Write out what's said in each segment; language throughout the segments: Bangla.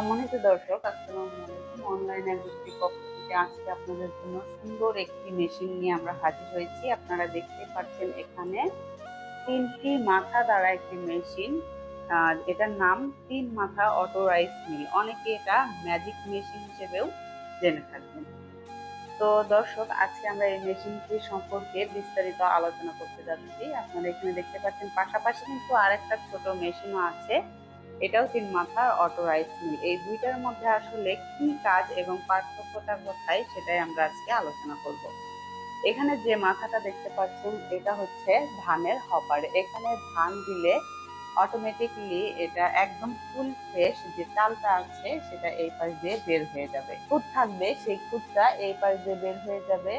সম্মানিত দর্শক, আসসালামু আলাইকুম। অনলাইন অ্যাগ্রির পক্ষ থেকে আজকে আপনাদের জন্য সুন্দর একটি মেশিন নিয়ে আমরা হাজির হয়েছি। আপনারা দেখতে পাচ্ছেন এখানে তিনটি মাথা দ্বারা একটি মেশিন এটার নাম তিন মাথা অটো রাইস মিল অনেকে এটা ম্যাজিক মেশিন হিসেবেও জেনে থাকবেন। তো দর্শক, আজকে আমরা এই মেশিনটি সম্পর্কে বিস্তারিত আলোচনা করতে যাচ্ছি। আপনারা এখানে দেখতে পাচ্ছেন, পাশাপাশি কিন্তু আরেকটা ছোট মেশিনও আছে। এটাও তিন মাথার অটো রাইস মিল এই দুইটার মধ্যে আসলে কি কাজ এবং পার্থক্যটা কোথায় সেটাই আমরা আজকে আলোচনা করব। এখানে যে মাথাটা দেখতে পাচ্ছেন, এটা হচ্ছে ধানের হপার এখানে ধান দিলে অটোমেটিকলি এটা একদম ফুল ফ্রেশ যে চালটা আছে, সেটা এই পাশ দিয়ে বের হয়ে যাবে। খুদ থাকবে, সেই খুদটা এই পাশ দিয়ে বের হয়ে যাবে।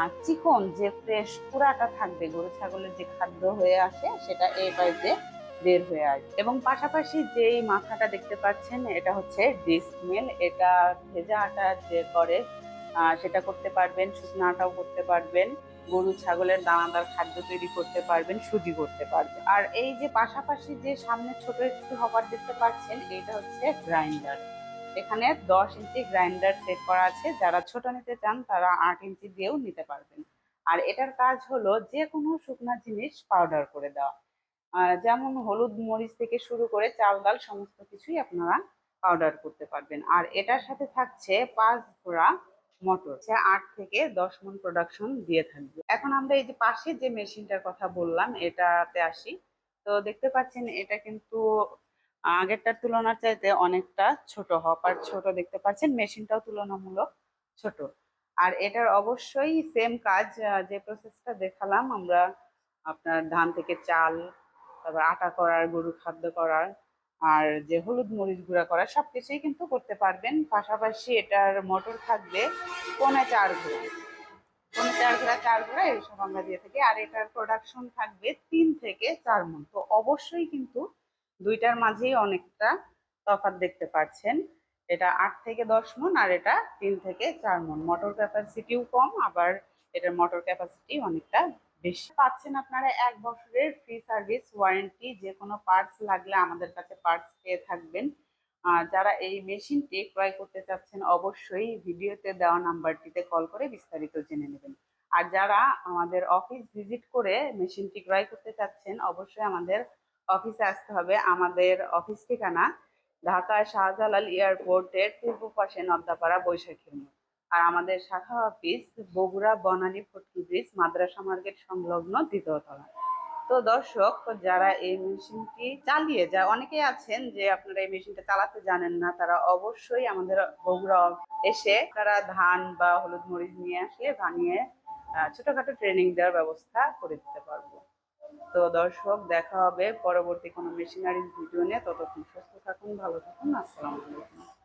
আর চিকন যে ফ্রেশ পুরাটা থাকবে, গরু, ছাগলের যে খাদ্য হয়ে আসে, সেটা এই পাশ দিয়ে বের হয়ে আসবে এবং পাশাপাশি যেই মাথাটা দেখতে পাচ্ছেন, এটা হচ্ছে ডিসমেল এটা ভেজা আটা যে করে সেটা করতে পারবেন, শুকনো আটাও করতে পারবেন, গরু, ছাগলের দানাদার খাদ্য তৈরি করতে পারবেন, সুজি করতে পারবেন। আর এই যে পাশাপাশি যে সামনে ছোট একটু হবার দেখতে পাচ্ছেন, এটা হচ্ছে গ্রাইন্ডার এখানে দশ ইঞ্চি গ্রাইন্ডার সেট করা আছে। যারা ছোট নিতে চান, তারা আট ইঞ্চি দিয়েও নিতে পারবেন। আর এটার কাজ হলো যে কোনো শুকনা জিনিস পাউডার করে দেওয়া। যেমন হলুদ মরিচ থেকে শুরু করে চাল ডাল সমস্ত কিছুই আপনারা পাউডার করতে পারবেন। আর এটার সাথে থাকছে পাঁচ ঘোড়া মোটর। সে আট থেকে দশ মন প্রোডাকশন দিয়ে থাকবে। এখন আমরা এই যে পাশে যে মেশিনটার কথা বললাম, এটাতে আসি। তো দেখতে পাচ্ছেন, এটা কিন্তু আগেরটার তুলনার চাইতে অনেকটা ছোট হপার ছোট। দেখতে পাচ্ছেন মেশিনটাও তুলনামূলক ছোট। আর এটার অবশ্যই সেম কাজ যে প্রসেসটা দেখালাম, আমরা আপনার ধান থেকে চাল তারপর আটা করার গরু খাদ্য করার, আর যে হলুদ মরিচ গুঁড়া করার সব কিছুই কিন্তু করতে পারবেন। পাশাপাশি এটার মটর থাকবে পৌনে চার ঘোড়া পৌনে চার ঘোড়া চার ঘোড়া এইসব আমরা দিয়ে থাকি। আর এটার প্রোডাকশন থাকবে তিন থেকে চার মন। তো অবশ্যই কিন্তু দুইটার মাঝেই অনেকটা তফাৎ দেখতে পাচ্ছেন। এটা আট থেকে দশ মন আর এটা তিন থেকে চার মন। মোটর ক্যাপাসিটিও কম, আবার এটার মটর ক্যাপাসিটি অনেকটা বেশি পাচ্ছেন আপনারা এক বছরের ফ্রি সার্ভিস ওয়ারেন্টি যে কোনো পার্টস লাগলে আমাদের কাছে পার্টস পেয়ে থাকবেন। যারা এই মেশিনটি ক্রয় করতে চাচ্ছেন, অবশ্যই ভিডিওতে দেওয়া নাম্বারটিতে কল করে বিস্তারিত জেনে নেবেন। আর যারা আমাদের অফিস ভিজিট করে মেশিনটি ক্রয় করতে চাচ্ছেন, অবশ্যই আমাদের অফিসে আসতে হবে। আমাদের অফিস ঠিকানা ঢাকা শাহজালাল এয়ারপোর্টের পূর্ব পাশে নদ্দাপাড়া বৈশাখী মোড়। আর আমাদের শাখা অফিস বগুড়া বনানী ফটকি ব্রিজ মাদ্রাসা মার্কেট সংলগ্ন দ্বিতীয় তলা। তো দর্শক, যারা এই মেশিনটি চালিয়ে যায়, অনেকেই আছেন যে আপনারা এই মেশিনটা চালাতে জানেন না, তারা অবশ্যই আমাদের বগুড়া এসে তারা ধান বা হলুদ মরিচ নিয়ে আসলে বানিয়ে ছোটখাটো ট্রেনিং দেওয়ার ব্যবস্থা করে দিতে পারব। তো দর্শক, দেখা হবে পরবর্তী কোনো মেশিনারিজ ভিডিও নিয়ে। ততক্ষণ সুস্থ থাকুন, ভালো থাকুন। আসসালামু আলাইকুম।